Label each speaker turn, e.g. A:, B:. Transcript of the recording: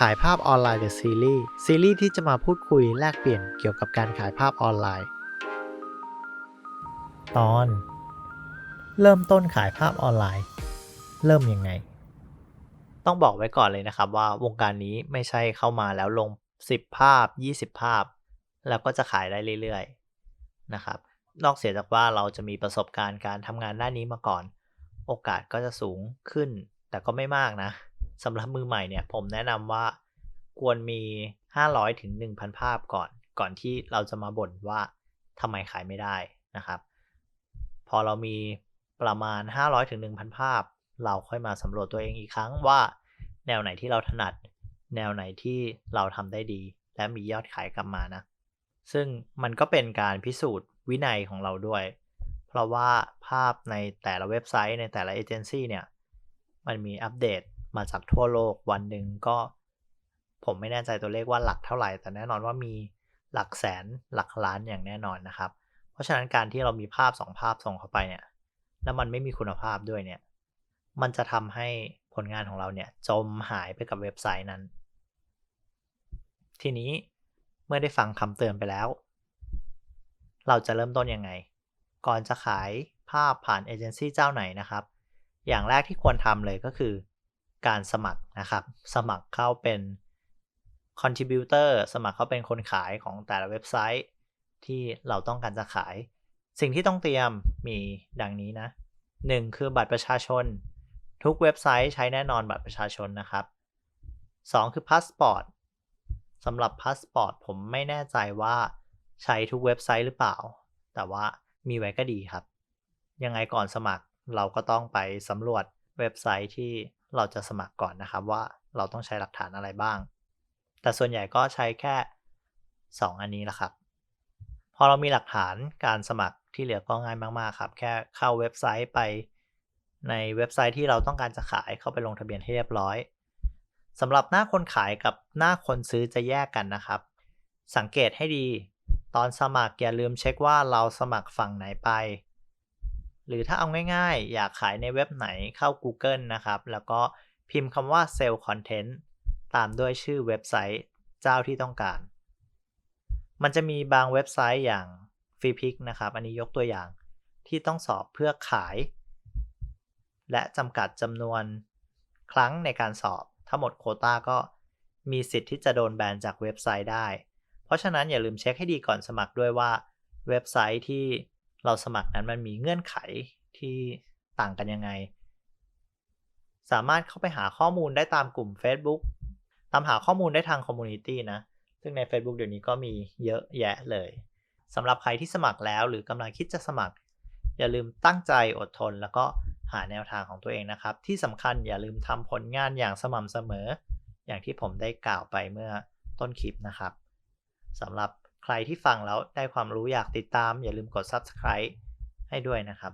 A: ขายภาพออนไลน์ The Series ซีรีส์ที่จะมาพูดคุยแลกเปลี่ยนเกี่ยวกับการขายภาพออนไลน์ ตอน เริ่มต้นขายภาพออนไลน์ เริ่มยังไง ต้องบอกไว้ก่อนเลยนะครับว่าวงการนี้ไม่ใช่เข้ามาแล้วลง 10 ภาพ 20 ภาพ แล้วก็จะขายได้เรื่อยๆนะครับ นอกเสียจากว่าเราจะมีประสบการณ์การทำงานด้านนี้มาก่อน โอกาสก็จะสูงขึ้น แต่ก็ไม่มากนะ สำหรับมือใหม่เนี่ย ผมแนะนำว่าควรมี 500ถึง1,000 ภาพก่อน ก่อนที่เราจะมาบ่นว่าทำไมขายไม่ได้นะครับ พอเรามีประมาณ 500ถึง1,000 ภาพ เราค่อยมาสำรวจตัวเองอีกครั้งว่า แนวไหนที่เราถนัด แนวไหนที่เราทำได้ดี และมียอดขายกลับมานะ ซึ่งมันก็เป็นการพิสูจน์วินัยของเราด้วย เพราะว่าภาพในแต่ละเว็บไซต์ในแต่ละเอเจนซี่เนี่ย มันมีอัปเดต มาจากทั่วโลกวันหนึ่งก็ ผมไม่แน่ใจตัวเลขว่าหลักเท่าไหร่ แต่แน่นอนว่ามีหลักแสนหลักล้านอย่างแน่นอนนะครับ เพราะฉะนั้นการที่เรามีภาพ2ภาพส่งเข้าไปเนี่ย แล้วมันไม่มีคุณภาพด้วยเนี่ย มันจะทำให้ผลงานของเราเนี่ยจมหายไปกับเว็บไซต์นั้น ทีนี้เมื่อได้ฟังคำเตือนไปแล้ว เราจะเริ่มต้นยังไง ก่อนจะขายภาพผ่านเอเจนซี่เจ้าไหนนะครับ อย่างแรกที่ควรทำเลยก็คือ การสมัครนะครับ สมัครเข้าเป็น contributor สมัครเข้าเป็นคนขายของแต่ละเว็บไซต์ที่เราต้องการจะขาย สิ่งที่ต้องเตรียมมีดังนี้นะ 1. คือบัตรประชาชน ทุกเว็บไซต์ใช้แน่นอนบัตรประชาชนนะครับ 2. คือพาสปอร์ตสำหรับพาสปอร์ตผมไม่แน่ใจว่าใช้ทุกเว็บไซต์หรือเปล่า แต่ว่ามีไว้ก็ดีครับ ยังไงก่อนสมัครเราก็ต้องไปสำรวจเว็บไซต์ที่ เราจะสมัครก่อนนะครับว่าเราต้องใช้หลักฐานอะไรบ้าง แต่ส่วนใหญ่ก็ใช้แค่ 2 อันนี้แหละครับ พอเรามีหลักฐานการสมัครที่เหลือก็ง่ายมากๆครับ แค่เข้าเว็บไซต์ไปในเว็บไซต์ที่เราต้องการจะขายเข้าไปลงทะเบียนให้เรียบร้อยสำหรับหน้าคนขายกับหน้าคนซื้อจะแยกกันนะครับ สังเกตให้ดี ตอนสมัครอย่าลืมเช็คว่าเราสมัครฝั่งไหนไป หรือถ้าเอาง่ายๆ อยากขายในเว็บไหนเข้า Google นะครับ แล้วก็พิมพ์คำว่า Sell Content ตามด้วยชื่อเว็บไซต์เจ้าที่ต้องการ มันจะมีบางเว็บไซต์อย่าง f r e e p i c นะครับ อันนี้ยกตัวอย่างที่ต้องสอบเพื่อขาย และจำกัดจำนวนครั้งในการสอบ ถ้าหมดโคต้าก็มีสิทธิ์ที่จะโดนแบนจากเว็บไซต์ได้ เพราะฉะนั้นอย่าลืมเช็คให้ดีก่อนสมัครด้วยว่าเว็บไซต์ที่ เราสมัครนั้นมันมีเงื่อนไขที่ต่างกันยังไง สามารถเข้าไปหาข้อมูลได้ตามกลุ่ม Facebook ตามหาข้อมูลได้ทางคอมมูนิตี้นะ ซึ่งใน Facebook เดี๋ยวนี้ก็มีเยอะแยะเลยสำหรับใครที่สมัครแล้วหรือกำลังคิดจะสมัคร อย่าลืมตั้งใจอดทน แล้วก็หาแนวทางของตัวเองนะครับ ที่สำคัญอย่าลืมทำผลงานอย่างสม่ำเสมอ อย่างที่ผมได้กล่าวไปเมื่อต้นคลิปนะครับสำหรับ ใครที่ฟังแล้วได้ความรู้อยากติดตาม อย่าลืมกด subscribe ให้ด้วยนะครับ